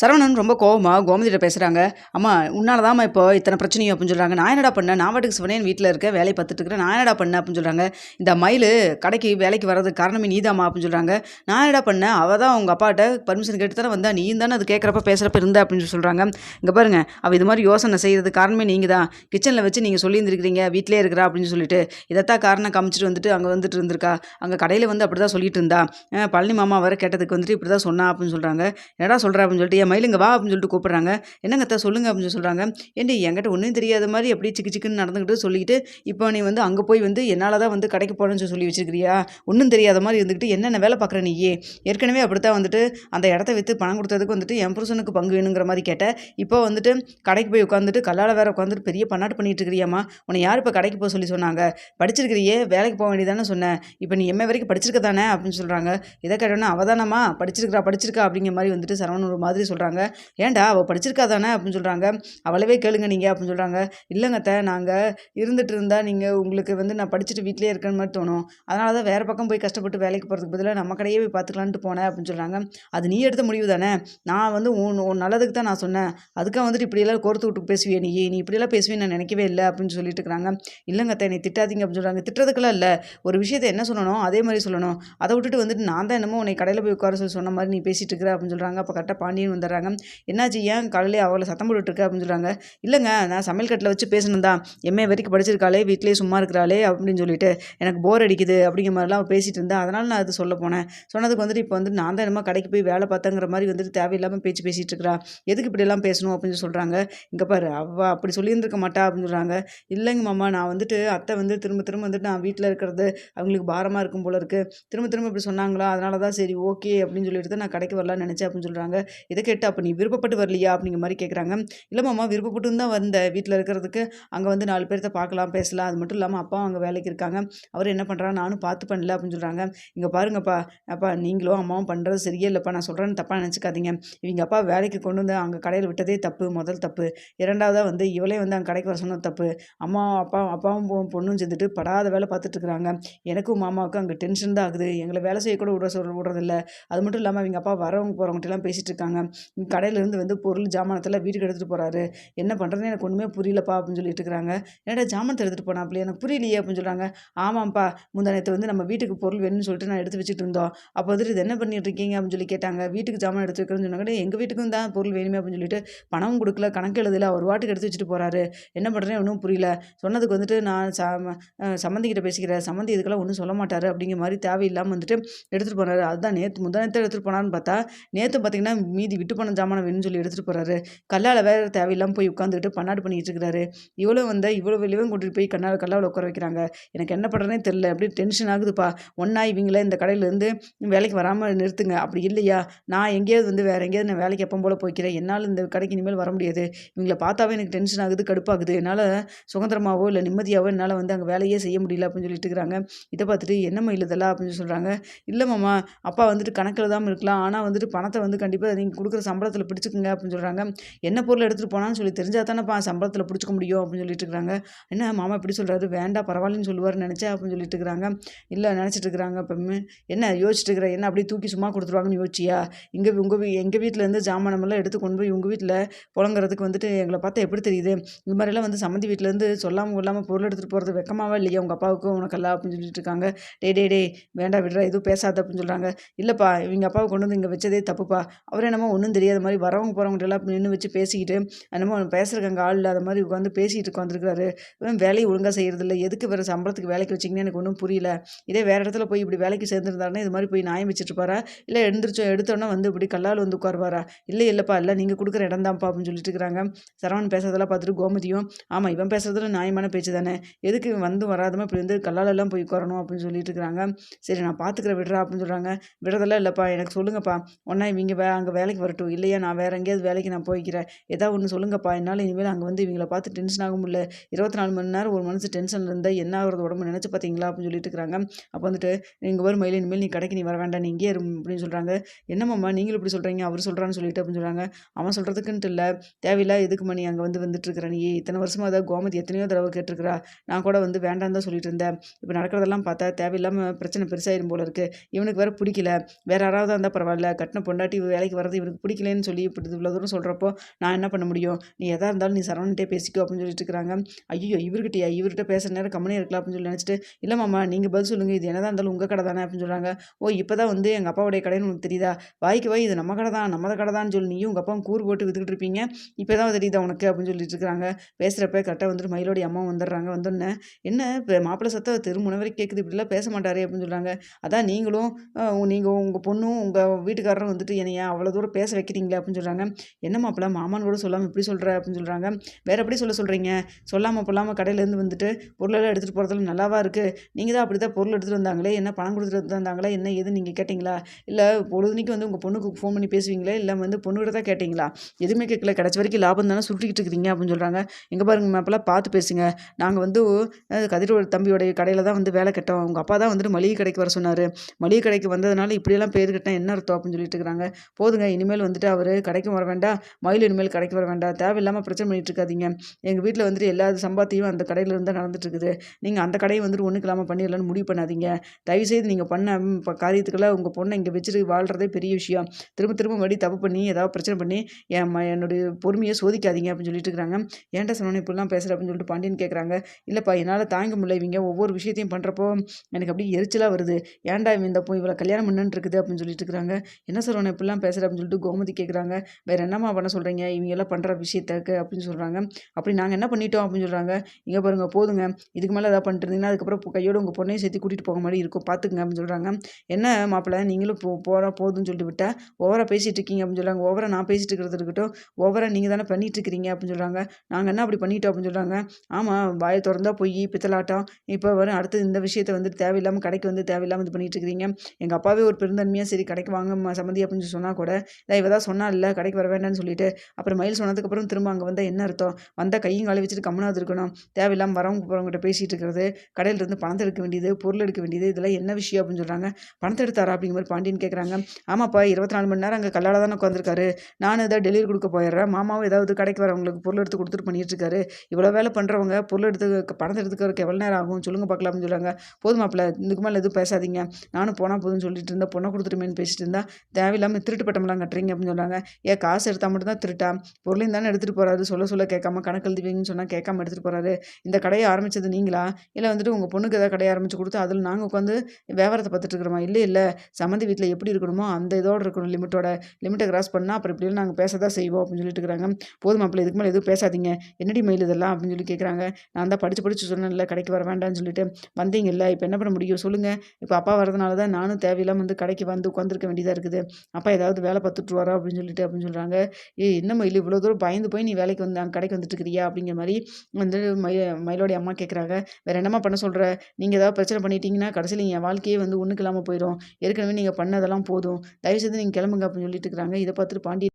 சரவணன் ரொம்ப கோவமாக கோமதியிட்ட பேசுகிறாங்க அம்மா உன்னால தாம்மா இப்போ இத்தனை பிரச்சனையும் அப்படின்னு சொல்கிறாங்க நான் என்னடா பண்ணேன்? நான் வாட்டுக்கு சிவனேன் வீட்டில் இருக்க வேலையை பார்த்துட்டு இருக்கிறேன். நான் என்னடா பண்ணேன்? அப்படின்னு சொல்கிறாங்க இந்த மயில் கடைக்கு வேலைக்கு வர்றதுக்கு காரணமே நீதாம்மா அப்படின்னு சொல்கிறாங்க நான் என்னடா பண்ணேன்? அவள் தான் உங்கள் அப்பாட்ட பர்மிஷன் கேட்டு தானே வந்தா. நீ தானே அது கேட்குறப்ப பேசுகிறப்ப இருந்த அப்படின்னு சொல்கிறாங்க இங்கே பாருங்க அவள் இது மாதிரி யோசனை செய்கிறது காரணமே நீங்கள் தான் கிச்சனில் வச்சு நீங்கள் சொல்லியிருந்துருக்கிறீங்க வீட்டிலே இருக்கிறா அப்படின்னு சொல்லிட்டு. இதைத்தான் காரணம் காமிச்சிட்டு வந்துட்டு அங்கே வந்துட்டு இருந்திருக்கா. அங்கே கடையில் வந்து அப்படி தான் சொல்லிட்டு இருந்தா. பழனி மாமா வர கேட்டதுக்கு வந்துட்டு இப்படி தான் சொன்னா அப்படின்னு சொல்கிறாங்க என்னடா சொல்கிறா அப்படின்னு சொல்லிட்டு மயிலுங்க வா அப்படின்னு சொல்லிட்டு கூப்பிட்றாங்க. என்னங்க அத்தை சொல்லுங்க அப்படின்னு சொல்கிறாங்க ஏண்டி என்கிட்ட ஒன்றும் தெரியாத மாதிரி அப்படியே சிக்கு சிக்குன்னு நடந்துக்கிட்டு சொல்லிக்கிட்டு இப்போ நீ வந்து அங்கே போய் வந்து என்னால் தான் வந்து கடைக்கு போகணும்னு சொல்லி வச்சிருக்கிறியா? ஒன்றும் தெரியாத மாதிரி இருந்துக்கிட்டு என்னென்ன வேலை பார்க்குற நீயே ஏற்கனவே அப்படித்தான் வந்துட்டு அந்த இடத்த விற்று பணம் கொடுத்ததுக்கு வந்துட்டு என் புருஷனுக்கு பங்கு வேணுங்கிற மாதிரி கேட்டேன் இப்போ வந்துட்டு கடைக்கு போய் உட்காந்துட்டு கல்லால் வேற உட்காந்துட்டு பெரிய பன்னாட்டு பண்ணிட்டு இருக்கிறியாமா உன்னை யார் இப்போ கடைக்கு போக சொல்லி சொன்னாங்க? படிச்சிருக்கிறியே வேலைக்கு போக வேண்டியதானே சொன்னேன் இப்போ நீ எம்ஏ வரைக்கும் படிச்சிருக்க தானே அப்படின்னு சொல்கிறாங்க இதை கேட்டோன்னா அவதானமா படிச்சிருக்கா படிச்சிருக்கா அப்படிங்கிற மாதிரி வந்துட்டு சரவணன் ஒரு மாதிரி சொல்கிறாங்க சொல்கிறாங்க ஏன்டா அவள் படிச்சிருக்கா தானே? அப்படின்னு சொல்கிறாங்க அவளவே கேளுங்க நீங்கள் அப்படின்னு சொல்கிறாங்க இல்லைங்கத்த நாங்கள் இருந்துட்டு இருந்தால் நீங்கள் உங்களுக்கு வந்து நான் படிச்சுட்டு வீட்டிலே இருக்கிற மாதிரி தோணும். அதனால தான் வேறு பக்கம் போய் கஷ்டப்பட்டு வேலைக்கு போகிறதுக்கு பதிலாக நம்ம கடையே போய் பார்த்துக்கலான்ட்டு போனேன் அப்படின்னு சொல்கிறாங்க அது நீ எடுத்த முடிவு தானே? நான் வந்து உன் உன் நல்லதுக்கு தான் நான் சொன்னேன். அதுக்காக வந்துட்டு இப்படியெல்லாம் கோர்த்து விட்டு பேசுவியே நீ. நீ இப்படியெல்லாம் பேசுவேன்னு நான் நினைக்கவே இல்லை அப்படின்னு சொல்லிட்டு இருக்கிறாங்க. இல்லைங்கத்த நீ திட்டாதீங்க அப்படின்னு சொல்கிறாங்க திட்டுறதுக்கெல்லாம் இல்லை. ஒரு விஷயத்தை என்ன சொல்லணும் அதே மாதிரி சொல்லணும். அதை விட்டுட்டு வந்துட்டு நான் தான் என்னமோ உன்னை கடையில் போய் உட்கார சொல்லி சொன்ன மாதிரி நீ பேசிட்டு இருக்கிற அப்படின்னு சொல்கிறாங்க அப்போ கரெக்டாக பாண்டியன் வந்து வந்துடுறாங்க என்னாச்சு? ஏன் காலையிலே அவளை சத்தம் போட்டுட்டுருக்கா அப்படின்னு சொல்கிறாங்க இல்லைங்க நான் சமையல் கட்டில் வச்சு பேசணும் தான் எம்ஏ வரைக்கும் படிச்சிருக்காளே வீட்லேயே சும்மா இருக்கிறாளே அப்படின்னு சொல்லிட்டு எனக்கு போர் அடிக்குது அப்படிங்கிற மாதிரிலாம் அவள் பேசிட்டு இருந்தா. அதனால் நான் அது சொல்ல போனேன். சொன்னதுக்கு வந்துட்டு இப்போ வந்து நான் தான் என்னமோ கடைக்கு போய் வேலை பார்த்தேங்கிற மாதிரி வந்துட்டு தேவையில்லாமல் பேச்சு பேசிகிட்டு இருக்கிறா. எதுக்கு இப்படியெல்லாம் பேசணும் அப்படின்னு சொல்கிறாங்க இங்கே பாரு அவள் அப்படி சொல்லியிருந்திருக்க மாட்டா அப்படின்னு சொல்கிறாங்க இல்லைங்க மாமா நான் வந்துட்டு அத்தை வந்து திரும்ப திரும்ப வந்துட்டு நான் வீட்டில் இருக்கிறது அவங்களுக்கு பாரமாக இருக்கும் போல இருக்குது திரும்ப திரும்ப இப்படி சொன்னாங்களா? அதனால தான் சரி ஓகே அப்படின்னு சொல்லிட்டு நான் கடைக்கு வரலாம்னு நினச்சேன் அப்படின்னு சொல்கிறாங்க இதை கேட்டு அப்போ நீ விருப்பப்பட்டு வரலையா? அப்படிங்கிற மாதிரி கேட்குறாங்க இல்லை மாமா விருப்பப்பட்டு தான் வந்தேன் வீட்டில் இருக்கிறதுக்கு. அங்கே வந்து நாலு பேர்த்த பார்க்கலாம் பேசலாம். அது மட்டும் இல்லாமல் அப்பாவும் அங்கே வேலைக்கு இருக்காங்க. அவர் என்ன பண்ணுறா நானும் பார்த்து பண்ணல அப்படின்னு சொல்கிறாங்க இங்கே பாருங்கப்பா. அப்பா நீங்களும் அம்மாவும் பண்ணுறது சரியே இல்லைப்பா நான் சொல்கிறேன்னு தப்பாக நினச்சிக்காதீங்க. இவங்க அப்பா வேலைக்கு கொண்டு வந்து அங்கே கடையில் விட்டதே தப்பு முதல் தப்பு. இரண்டாவதாக வந்து இவளே வந்து அங்கே கடைக்கு வர சொன்னது தப்பு. அம்மா அப்பா அப்பாவும் பொண்ணும் சேர்ந்துட்டு படாத வேலை பார்த்துட்டு இருக்கிறாங்க. எனக்கும் மாமாவுக்கும் அங்கே டென்ஷன் தான் ஆகுது. எங்களை வேலை செய்யக்கூட விட சொல் விடுறதில்ல. அது மட்டும் இல்லாமல் அவங்க அப்பா வரவங்க போகிறவங்கட்டெல்லாம் பேசிகிட்டு இருக்காங்க. கடையிலேருந்து வந்து பொருள் ஜாமானத்தில் வீட்டுக்கு எடுத்துகிட்டு போகிறாரு என்ன பண்ணுறதுன்னு எனக்கு ஒன்றுமே புரியலப்பா அப்படின்னு சொல்லிட்டு இருக்கிறாங்க. என்னடா ஜாமானத்தை எடுத்துகிட்டு போனாப்லையே எனக்கு புரியலையே அப்படின்னு சொல்கிறாங்க ஆமாம்ப்பா முந்தானத்தை வந்து நம்ம வீட்டுக்கு பொருள் வேணும்னு சொல்லிட்டு நான் எடுத்து வச்சுட்டு இருந்தோம். அப்போ வந்துட்டு இது என்ன பண்ணிட்டு இருக்கீங்க? அப்படின்னு சொல்லி கேட்டாங்க. வீட்டுக்கு ஜாமான் எடுத்து வைக்கிறேன்னு சொன்னாங்க. எங்கள் வீட்டுக்கும் தான் பொருள் வேணுமே அப்படின்னு சொல்லிட்டு பணமும் கொடுக்கல கணக்கு எழுதல. அவர் வாட்டுக்கு எடுத்து வச்சுட்டு போகிறாரு என்ன பண்ணுறேன்னு ஒன்றும் புரியல. சொன்னதுக்கு வந்துட்டு நான் சம சம்மந்திக்கிட்ட பேசிக்கிறேன். சம்மந்தி இதுக்கெல்லாம் ஒன்றும் சொல்ல மாட்டார் அப்படிங்கிற மாதிரி தேவையில்லாமல் வந்துட்டு எடுத்துகிட்டு போனார். அதுதான் நேற்று முந்தானத்தை எடுத்துகிட்டு போனான்னு பார்த்தா நேற்று பார்த்தீங்கன்னா மீதி விட்டு போன ஜாமான் வேணும்னு சொல்லி எடுத்துகிட்டு போகிறாரு கல்லால் வேறு தேவையில்லாமல் போய் உட்காந்துக்கிட்டு பன்னாடு பண்ணிகிட்டு இருக்கிறாரு இவ்வளோ வந்து இவ்வளோ வெளியும் கூட்டிகிட்டு போய் கண்ணால் கல்லாவில் உட்கார வைக்கிறாங்க. எனக்கு என்ன பண்ணுறதுனே தெரில அப்படியே டென்ஷன் ஆகுதுப்பா. ஒன்றா இவங்கள இந்த கடையிலேருந்து வேலைக்கு வராமல் நிறுத்துங்க. அப்படி இல்லையா? நான் எங்கேயாவது வந்து வேறு எங்கேயாவது நான் வேலைக்கு எப்போ போல் போய்க்கிறேன். என்னால் இந்த கடைக்கு இனிமேல் வர முடியாது. இவங்களை பார்த்தாவே எனக்கு டென்ஷன் ஆகுது கடுப்பாகுது. என்னால் சுதந்திரமாவோ இல்லை நிம்மதியாவோ என்னால் வந்து அங்கே வேலையே செய்ய முடியல அப்படின்னு சொல்லிட்டு இருக்கிறாங்க இதை பார்த்துட்டு என்னம்மா இல்லதெல்லாம் அப்படின்னு சொல்கிறாங்க இல்லை மாமா அப்பா வந்துட்டு கணக்கில் தான் இருக்கலாம். ஆனால் வந்துட்டு பணத்தை வந்து கண்டிப்பாக நீங்கள் கொடுக்குற சம்பளத்தில் பிடிச்சிக்குங்க அப்படின்னு சொல்கிறாங்க என்ன பொருள் எடுத்துகிட்டு போனான்னு சொல்லி தெரிஞ்சால் தானேப்பா சம்பளத்தில் பிடிச்சிக்க முடியும் அப்படின்னு சொல்லிட்டு இருக்கிறாங்க. என்ன மாமா இப்படி சொல்கிறாரு வேண்டாம் பரவாயில்லன்னு சொல்லுவார்னு நினச்சா அப்படின்னு சொல்லிட்டு இருக்கிறாங்க. இல்லை நினச்சிட்டு இருக்கிறாங்க இப்போ என்ன யோசிச்சுட்டு இருக்கிற என்ன அப்படியே தூக்கி சும்மா கொடுத்துருவாங்கன்னு யோசிச்சியா? இங்கே உங்கள் வீ எங்கள் வீட்டிலேருந்து ஜாமானமெல்லாம் எடுத்து கொண்டு போய் உங்கள் வீட்டில் புழங்குறதுக்கு வந்துட்டு எங்களை பார்த்தா எப்படி தெரியுது? இந்த மாதிரிலாம் வந்து சம்மந்தி வீட்டிலேருந்து சொல்லாமல் கொள்ளாமல் பொருள் எடுத்துகிட்டு போகிறது வெக்கமாவே இல்லையா? உங்கள் அப்பாவுக்கும் உனக்கெல்லாம் அப்படின்னு சொல்லிட்டு இருக்காங்க. டே டே டே வேண்டாம் விடுறா எதுவும் பேசாத அப்படின்னு சொல்கிறாங்க இல்லைப்பா இவங்க அப்பாவை கொண்டு வந்து இங்கே வச்சதே தப்புப்பா. அவர் என்னமோ ஒன்றும் தெரியாத மாதிரி வரவங்க போகிறவங்கள்ட்ட எல்லாம் நின்று வச்சு பேசிக்கிட்டு என்னமோ அவன் பேசுகிறக்காங்க ஆள் இல்லாத மாதிரி உட்காந்து பேசிகிட்டு உட்காந்துருக்காரு இவன் வேலையை ஒழுங்காக செய்கிறதில்ல எதுக்கு வேறு சம்பளத்துக்கு வேலைக்கு வச்சிங்கன்னு எனக்கு ஒன்றும் புரியல. இதே வேறு இடத்துல போய் இப்படி வேலைக்கு சேர்ந்துருந்தாருன்னா இது மாதிரி போய் நியாயம் வச்சுட்டுருப்பாரா இல்லை எழுந்திரிச்சோம் எடுத்தோன்னே வந்து இப்படி கல்லால் வந்து உட்காருவாரா? இல்லை இல்லைப்பா இல்லை நீங்கள் கொடுக்குற இடம் தான்ப்பா அப்படின்னு சொல்லிட்டு இருக்கிறாங்க. சரவணன் பேசுறதெல்லாம் பார்த்துட்டு கோமதியும் ஆமாம் இவன் பேசுறதுல நியாயமான பேச்சு தானே. எதுக்கு இவன் வந்து வராதமா இப்படி வந்து கல்லாலெல்லாம் போய் உட்காரணும் அப்படின்னு சொல்லிட்டு இருக்கிறாங்க. சரி நான் பார்த்துக்கிற விடுறா அப்படின்னு சொல்கிறாங்க விடுறதெல்லாம் இல்லைப்பா எனக்கு சொல்லுங்கப்பா. ஒன்றா இவங்க வே அங்கே வேலைக்கு வரட்டும். இல்லையா நான் வேறு எங்கேயாவது வேலைக்கு நான் போய்க்கிறேன். ஏதாவது ஒன்று சொல்லுங்கப்பா. என்னால் இனிமேல் அங்கே வந்து இவங்கள பார்த்து டென்ஷன் ஆக முடியல. இருபத்தி நாலு மணி நேரம் ஒரு மனசு டென்ஷன் இருந்தால் என்ன ஆகிறது? உடம்பு நினச்சி பார்த்தீங்களா அப்படின்னு சொல்லிட்டு இருக்கிறாங்க. அப்போ வந்துட்டு நீங்கள் வரும் மயில் இனிமேல் நீ கடைக்கு நீ வர வேண்டாம். நீ இங்கே அப்படின்னு சொல்கிறாங்க என்னம்மா நீங்களும் இப்படி சொல்கிறீங்க அவர் சொல்கிறான்னு சொல்லிட்டு அப்படின்னு சொல்கிறாங்க அவன் சொல்கிறதுக்குன்ட்டு இல்லை. தேவையில்லா எதுக்கு மணி அங்கே வந்து வந்துட்டு இருக்கிற? நீ இத்தனை வருஷமாக அதாவது கோமதி எத்தனையோ தடவை கேட்டிருக்கிறா. நான் கூட வந்து வேண்டாம் தான் சொல்லிட்டு இருந்தேன். இப்போ நடக்கிறதெல்லாம் பார்த்தா தேவையில்லாமல் பிரச்சனை பெருசாயிரும் போல இருக்குது இவனுக்கு வேறு பிடிக்கல. வேற யாராவது இருந்தால் பரவாயில்ல. கட்டின பொண்டாட்டி வேலைக்கு வர்றது இவனுக்கு பிடிக்கலன்னு சொல்லி இப்படி இவ்வளோ தூரம் சொல்கிறப்போ நான் என்ன பண்ண முடியும்? நீ எதாக இருந்தாலும் நீ சரவணன்ட்டே பேசிக்கோ அப்படின்னு சொல்லிட்டு இருக்கிறாங்க. ஐயோ இவர்கிட்டயா? இவர்கிட்ட பேசுகிற நேரம் கம்மனே இருக்கலாம் அப்படின்னு சொல்லி நினச்சிட்டு இல்லை மாமா நீங்கள் பதில் சொல்லுங்கள் இது என்னதான் இருந்தாலும் உங்கள் கடை தானே அப்படின்னு சொல்கிறாங்க ஓ இப்போ தான் வந்து எங்கள் அப்பாவுடைய கடைன்னு உனக்கு தெரியுதா? வாய்க்கு வாய் இது நம்ம கடை தான் நம்ம கடை தான் சொல்லி நீயும் உங்கள் அப்பாவும் கூறு போட்டு வித்துக்கிட்டு இருப்பீங்க. இப்போ தான் தெரியுதா உனக்கு அப்படின்னு சொல்லிட்டு இருக்கிறாங்க. பேசுகிறப்ப கரெக்டாக வந்துட்டு மயிலோடைய அம்மா வந்துடுறாங்க. வந்தோடனே என்ன இப்போ மாப்பிள்ளை சத்தம் தெருமுனை வரைக்கும் கேட்குது இப்படிலாம் பேச மாட்டாரே அப்படின்னு சொல்கிறாங்க அதான் நீங்களும் நீங்கள் உங்கள் பொண்ணும் உங்கள் வீட்டுக்காரரும் வந்துட்டு என்னையா அவ்வளோ தூரம் பேச வைக்கிறீங்களே அப்படின்னு சொல்கிறாங்க என்ன மாப்பிள்ள மாமான்னு கூட சொல்லாமல் இப்படி சொல்கிற அப்படின்னு சொல்கிறாங்க வேறு எப்படி சொல்ல சொல்கிறீங்க சொல்லாமல் பொல்லாமல் கடையிலேருந்து வந்துட்டு பொருளெல்லாம் எடுத்துகிட்டு போகிறதுல நல்லாவா இருக்குது நீங்கள் தான் அப்படி தான் பொருள் எடுத்துகிட்டு வந்தாங்களே? என்ன பணம் கொடுத்துட்டு வந்தாங்களா என்ன எது நீங்கள் கேட்டிங்களா? இல்லை பொழுதுனிக்கு வந்து உங்கள் பொண்ணுக்கு ஃபோன் பண்ணி பேசுவீங்களே? இல்லை வந்து பொண்ணுகிட்ட தான் கேட்டிங்களா? எதுவுமே கேட்கல. கிடச்ச வரைக்கும் லாபம் தானே சுருட்டிக்கிட்டு இருக்கிறீங்க அப்படின்னு சொல்கிறாங்க எங்கே பாருங்க மாப்பிள்ள பார்த்து பேசுங்க. நாங்கள் வந்து கதிரோட தம்பியோடைய கடையில் தான் வந்து வேலை கட்டோம். உங்கள் அப்பா தான் வந்துட்டு மளிகை கடைக்கு வர சொன்னார். மளிகை கடைக்கு வந்ததுனால இப்படியெல்லாம் பேர் கட்டினா என்ன அர்த்தம்? அப்படின்னு சொல்லிட்டு இருக்கிறாங்க. போதுங்க இனிமேல் வந்துட்டு அவர் கடைக்கும் வர வேண்டாம் மயில் இனிமேல் கடைக்கு வர வேண்டாம் தேவையில்லாமல் பிரச்சனை பண்ணிட்டு இருக்காதீங்க. எங்கள் வீட்டில் வந்துட்டு எல்லா சம்பாத்தியும் அந்த கடையில் இருந்தால் நடந்துட்டு இருக்குது. நீங்கள் அந்த கடையை வந்துட்டு ஒன்றுக்கு இல்லாமல் பண்ணிடலான்னு முடிவு பண்ணாதீங்க. தயவுசெய்து நீங்கள் பண்ண காரியத்துக்கெல்லாம் உங்கள் பொண்ணை இங்கே வச்சுட்டு வாழ்கிறதே பெரிய விஷயம். திரும்ப திரும்ப மறுபடி தப்பு பண்ணி ஏதாவது பிரச்சனை பண்ணி என் என்னுடைய பொறுமையை சோதிக்காதீங்க அப்படின்னு சொல்லிட்டு இருக்கிறாங்க. ஏன்டா சொன்னோன்னே இப்படிலாம் பேசுகிற அப்படின்னு சொல்லிட்டு பாண்டியன் கேட்குறாங்க இல்லைப்பா என்னால் தாங்க முடியல இவங்க ஒவ்வொரு விஷயத்தையும் பண்ணுறப்போ எனக்கு அப்படியே எரிச்சலாக வருது. ஏன்டா இவன் இந்த இவ்வளோ கல்யாணம் பண்ணுன்னு இருக்குது அப்படின்னு சொல்லிட்டு இருக்கிறாங்க. என்ன சொல்கிறோம் இப்படிலாம் பேசுகிற அப்படின்னு சொல்லிட்டு கோமதி கேட்குறாங்க வேறு என்னம்மா பண்ண சொல்கிறீங்க இவங்க எல்லாம் பண்ணுற விஷயத்துக்கு அப்படின்னு சொல்கிறாங்க அப்படி நாங்கள் என்ன பண்ணிட்டோம் அப்படின்னு சொல்கிறாங்க இங்கே பாருங்கள் போதுங்க. இதுக்கு மேலே எதாவது பண்ணிட்டு இருந்தீங்கன்னா அதுக்கப்புறம் கையோடு உங்கள் பொண்ணையும் சேர்த்து கூட்டிகிட்டு போக மாதிரி இருக்கும். பார்த்துக்குங்க அப்படின்னு சொல்கிறாங்க என்ன மாப்பிள்ளை நீங்களும் போ போகிறோம் போதுன்னு சொல்லிட்டு விட்டா? ஓவராக பேசிகிட்டு இருக்கீங்க அப்படின்னு சொல்கிறாங்க ஓவராக நான் பேசிகிட்டு இருக்கிறது இருக்கட்டும். ஓவராக நீங்கள் தானே பண்ணிகிட்டு இருக்கிறீங்க அப்படின்னு சொல்கிறாங்க நாங்கள் என்ன அப்படி பண்ணிட்டோம் அப்படின்னு சொல்கிறாங்க ஆமாம் வாயை திறந்தா போய் பித்தலாட்டம். இப்போ வரும் அடுத்து இந்த விஷயத்தை வந்து தேவையில்லாமல் கடைக்கு வந்து தேவையில்லாமல் இது பண்ணிகிட்டு இருக்கிறீங்க. எங்கள் அப்பாவே ஒரு பெருந்தன்மையாக சரி கடைக்கு வாங்க சம்மந்தி அப்படின்னு சொன்னால் கூட இதை இவ தான் சொன்னா இல்லை கடைக்கு வர வேண்டாம்னு சொல்லிட்டு அப்புறம் மயில் சொன்னதுக்கப்புறம் திரும்ப அங்கே வந்தால் என்ன அர்த்தம்? வந்தால் கையும் காலை வச்சுட்டு கம்முனாது இருக்கணும். தேவையில்லாமல் வரவங்க போகிறவங்ககிட்ட பேசிகிட்டு இருக்கிறது கடையில் இருந்து பணத்தை எடுக்க வேண்டியது பொருள் எடுக்க வேண்டியது இதெல்லாம் என்ன விஷயம் அப்படின்னு சொல்கிறாங்க பணத்தை எடுத்தாரா? அப்படிங்கிற மாதிரி பாண்டியன் கேட்குறாங்க ஆமாப்பா இருபத்தி நாலு மணி நேரம் அங்கே கல்லாட தானே உட்காந்துருக்காரு நானும் ஏதாவது டெலிவரி கொடுக்க போயிடுறேன். மாமாவும் ஏதாவது கடைக்கு வரவங்களுக்கு பொருள் எடுத்து கொடுத்துட்டு பண்ணிட்டு இருக்காரு. இவ்வளோ வேலை பண்ணுறவங்க பொருள் எடுத்து பணத்தை எடுத்துக்கிறதுக்கு எவ்வளோ நேரம் ஆகும்? சொல்லுங்கள் பார்க்கலாம்னு சொல்லுவாங்க போதும் மாப்பிள்ள இதுக்கு மேலே எதுவும் பேசாதீங்க. நானும் போனால் போதும்னு சொல்லிட்டு இருந்தால் பொண்ணை கொடுத்துருமேன்னு பேசிட்டு இருந்தால் தேவையில்லாமல் திருட்டு பட்டமெல்லாம் கட்டுறீங்க. அப்படின்னு சொன்னாங்க. ஏன் காசு எடுத்தால் மட்டும் தான் திருட்டா? பொருளையும் தானே எடுத்துகிட்டு போகிறாரு சொல்ல சொல்ல கேட்காம கணக்கு எழுதுவீங்கன்னு சொன்னால் கேட்காம எடுத்துகிட்டு போகிறாரு இந்த கடையை ஆரம்பித்தது நீங்களா? இல்லை வந்துட்டு உங்கள் பொண்ணுக்கு ஏதாவது கடையை ஆரம்பித்து கொடுத்து அதில் நாங்கள் உட்காந்து வியாபாரத்தை பார்த்துட்டு இருக்கிறோமா? இல்லை இல்லை. சம்மந்தி வீட்டில் எப்படி இருக்கணுமோ அந்த இதோடு இருக்கணும் லிமிட்டோட லிமிட்டை கிராஸ் பண்ணால் அப்புறம் இப்படிலாம் நாங்கள் பேச தான் செய்வோம் அப்படின்னு சொல்லிட்டு இருக்கிறாங்க. போதும் மாப்பிள்ளை இதுக்கு மேலே எதுவும் பேசாதீங்க. என்னடி மயில் இதெல்லாம் அப்படின்னு சொல்லி கேட்குறாங்க. நான் தான் படித்து படித்து சொன்னேன்ல கடைக்கு வர வேண்டாம்னு சொல்லிட்டு. வந்தீங்கல்ல இப்போ என்ன பண்ண முடியும்? சொல்லுங்கள் இப்போ அப்பா வரதுனால தான் நானும் தேவையில்லாமல் வந்து கடைக்கு வந்து உட்காந்துருக்க வேண்டியதாக இருக்குது. அப்பா ஏதாவது வேலை பார்த்துட்டு வரா அப்படின்னு சொல்லிட்டு அப்படின்னு சொல்கிறாங்க ஏ என்ன மயில்? இவ்வளோ தூரம் பயந்து போய் நீ வேலைக்கு வந்து அங்கே கடைக்கு வந்துட்டு இருக்கிறியா? அப்படிங்கிற மாதிரி வந்து மயில் மயிலோடைய அம்மா கேட்குறாங்க வேறு என்னம்மா பண்ண சொல்கிற நீங்கள் ஏதாவது பிரச்சனை பண்ணிட்டீங்கன்னா கடைசியில் என் வாழ்க்கையே வந்து ஒன்றுக்கு இல்லாமல் போயிடும் ஏற்கனவே நீங்கள் பண்ணதெல்லாம் போதும். தயவுசெய்து நீங்கள் கிளம்புங்க அப்படின்னு சொல்லிட்டு இருக்கிறாங்க. இதை பார்த்துட்டு பாண்டி